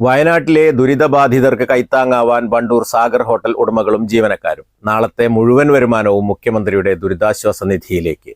വയനാട്ടിലെ ദുരിതബാധിതർക്ക് കൈത്താങ്ങാവാൻ വണ്ടൂർ സാഗർ ഹോട്ടൽ ഉടമകളും ജീവനക്കാരും. നാളത്തെ മുഴുവൻ വരുമാനവും മുഖ്യമന്ത്രിയുടെ ദുരിതാശ്വാസ നിധിയിലേക്ക്.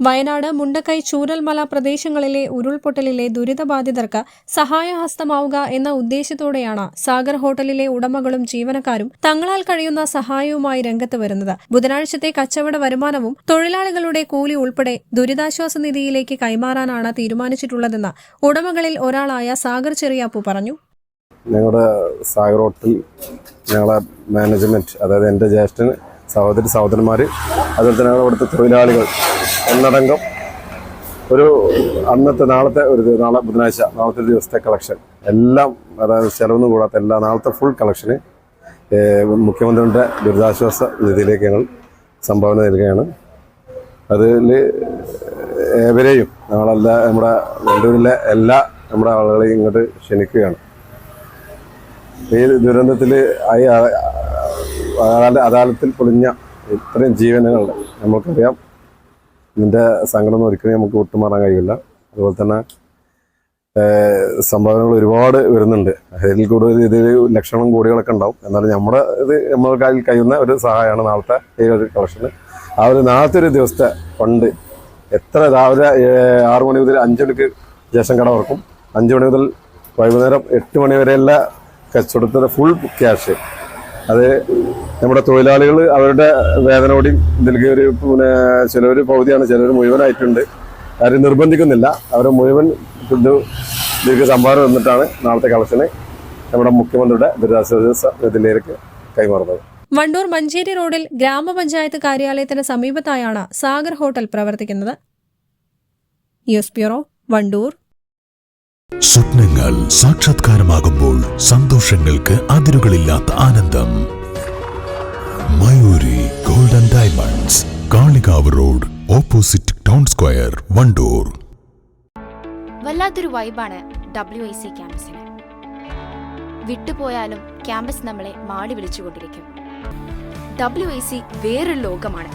വയനാട് മുണ്ടക്കൈ ചൂരൽമല പ്രദേശങ്ങളിലെ ഉരുൾപൊട്ടലിലെ ദുരിതബാധിതർക്ക് സഹായഹസ്തമാവുക എന്ന ഉദ്ദേശത്തോടെയാണ് സാഗർ ഹോട്ടലിലെ ഉടമകളും ജീവനക്കാരും തങ്ങളാൽ കഴിയുന്ന സഹായവുമായി രംഗത്ത് വരുന്നത്. ബുധനാഴ്ചത്തെ കച്ചവട വരുമാനവും തൊഴിലാളികളുടെ കൂലി ഉൾപ്പെടെ ദുരിതാശ്വാസ നിധിയിലേക്ക് കൈമാറാനാണ് തീരുമാനിച്ചിട്ടുള്ളതെന്ന് ഉടമകളിൽ ഒരാളായ സാഗർ ചെറിയാപ്പു പറഞ്ഞു. ഞങ്ങളുടെ സാഗർ ഹോട്ടൽ ഞങ്ങളെ മാനേജ്മെന്റ് അതായത് എന്റെ ജ്യേഷ്ഠന് സഹോദരി സഹോദരന്മാർ അതുപോലെ തന്നെ ഞങ്ങളുടെ തൊഴിലാളികൾ ഒന്നടങ്കം ഒരു അന്നത്തെ നാളത്തെ ഒരു നാളെ ബുധനാഴ്ച നാളത്തെ ഒരു ദിവസത്തെ കളക്ഷൻ എല്ലാം അതായത് ചെലവെന്ന് കൂടാത്ത എല്ലാ നാളത്തെ ഫുൾ കളക്ഷന് മുഖ്യമന്ത്രിയുടെ ദുരിതാശ്വാസ നിധിയിലേക്ക് ഞങ്ങൾ സംഭാവന നൽകുകയാണ്. അതിൽ ഏവരെയും ഞങ്ങളെല്ലാ നമ്മുടെ വണ്ടൂരിലെ എല്ലാ നമ്മുടെ ആളുകളെയും ഇങ്ങോട്ട് ക്ഷണിക്കുകയാണ്. ഈ ദുരന്തത്തിൽ അദാലത്തിൽ പൊളിഞ്ഞ ഇത്രയും ജീവനുകൾ നമുക്കറിയാം ഇതിന്റെ സങ്കടം ഒരിക്കലും നമുക്ക് വിട്ടുമാറാൻ കഴിയില്ല. അതുപോലെ തന്നെ സംഭാവനകൾ ഒരുപാട് വരുന്നുണ്ട്. അതിൽ കൂടുതൽ ഇതിൽ ലക്ഷണം കോടികളൊക്കെ ഉണ്ടാവും. എന്നാലും നമ്മുടെ ഇത് നമ്മുടെ കയ്യിൽ കഴിയുന്ന ഒരു സഹായമാണ് നാളത്തെ ഈ ഒരു കളക്ഷന് ആ ഒരു നാളത്തെ ഒരു ദിവസത്തെ ഫണ്ട് എത്ര രാവിലെ ആറ് മണി മുതൽ അഞ്ച് മണിക്ക് ശേഷം കട തുറക്കും. അഞ്ച് മണി മുതൽ വൈകുന്നേരം എട്ട് മണി വരെയുള്ള കച്ചവടത്തിന്റെ ഫുൾ ക്യാഷ് അത് നമ്മുടെ തൊഴിലാളികൾ അവരുടെ വേദനയോടി ഇതിലേക്ക് ഒരു പിന്നെ ചിലവർ പകുതിയാണ് ചിലവർ മുഴുവനായിട്ടുണ്ട്. ആരും നിർബന്ധിക്കുന്നില്ല. അവർ മുഴുവൻ ഇത് ഇതിലേക്ക് സംഭാവന വന്നിട്ടാണ് നാളത്തെ കളക്ഷന് നമ്മുടെ മുഖ്യമന്ത്രിയുടെ ദുരിതാശ്വാസ ഇതിലേക്ക് കൈമാറുന്നത്. വണ്ടൂർ മഞ്ചേരി റോഡിൽ ഗ്രാമപഞ്ചായത്ത് കാര്യാലയത്തിന് സമീപത്തായാണ് സാഗർ ഹോട്ടൽ പ്രവർത്തിക്കുന്നത്. News bureau Wandoor. സ്വപ്നങ്ങൾ സാക്ഷാത്കാരമാകുമ്പോൾ സന്തോഷങ്ങൾക്ക് അതിരുകളില്ലാത്ത ആനന്ദം. Mayuri golden diamonds Kalikavu road opposite town square Wandoor. വല്ലാത്തൊരു വൈബാണ് ഡബ്ല്യു ഐ സി ക്യാമ്പസിന്. വിട്ടുപോയാലും ക്യാമ്പസ് നമ്മളെ മാടി വിളിച്ചുകൊണ്ടിരിക്കും. ഡബ്ല്യു ഐ സി വേറൊരു ലോകമാണ്.